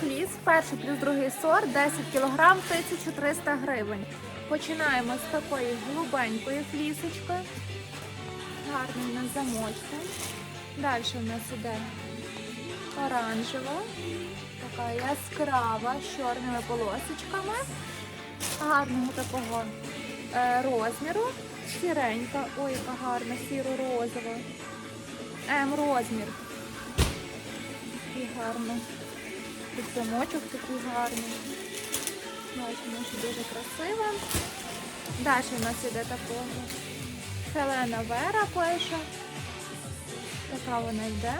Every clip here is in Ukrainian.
фліс, перший плюс другий сорт, 10 кг, 1300 гривень. Починаємо з такої голубенької флісочки. Гарний на замочку. Далі в нас іде оранжева, така яскрава з чорними полосочками. Гарного такого е, розміру. Сіренька, ой, яка гарна, сіро-розова. М розмір. Такий гарно. Тут замочок такий гарний. Бачимо, що дуже красиво. Далі у нас іде такого. Хелена Вера пише. Така вона йде.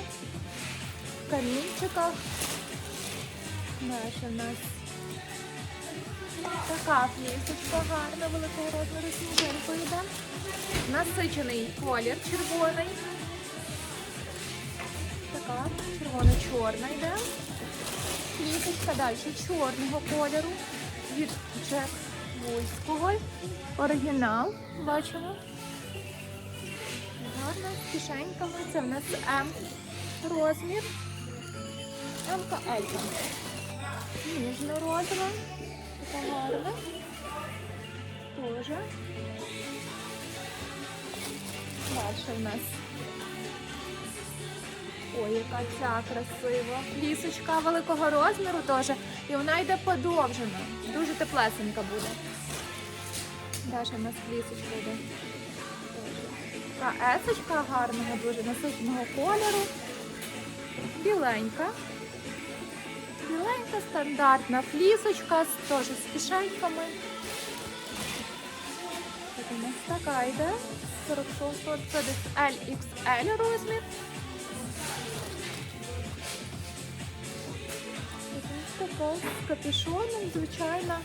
В камінчиках. Далі у нас така флісочка гарна, великого розміру сніжинку йде. Насичений колір червоний. Така червоно-чорна йде. Флісочка далі чорного кольору від Джек Вульського. Оригінал. Бачимо. Гарна з кишеньками. Це в нас М розмір. М-ка Елька. Ніжно-розова. Така гарна. Тоже. Далі в нас. Ой, яка ця красива. Лісочка великого розміру теж. І вона йде подовжена. Дуже теплесенька буде. Далі в нас лісочка йде. Така есочка гарного, дуже насиченого кольору. Біленька. Біленька стандартна флісочка, теж з кишеньками. Тут у нас така йде. 46 це десь LXL розмір. Така з капюшоном, звичайна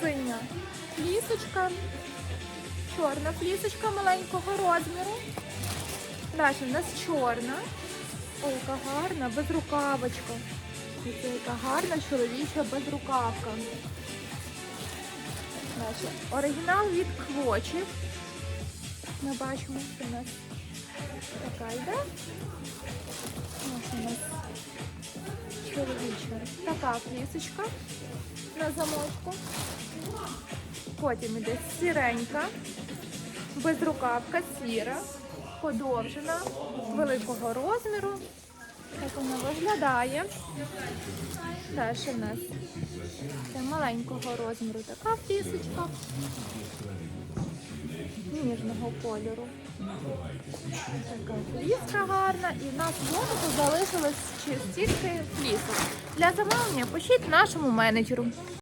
синя флісочка. Чорна флісочка маленького розміру. Далі у нас чорна. Ой, яка гарна, безрукавочка. Це яка гарна чоловіча безрукавка. Далі. Оригінал від квочів. Ми бачимо, що у нас така йде. Така флісочка на замочку. Потім іде сіренька, безрукавка сіра, подовжена, великого розміру. Так вона виглядає. Далі в нас це маленького розміру така флісочка. Ніжного кольору. Така гарна. І в нас знову залишилось стільки флісок. Для замовлення пишіть нашому менеджеру.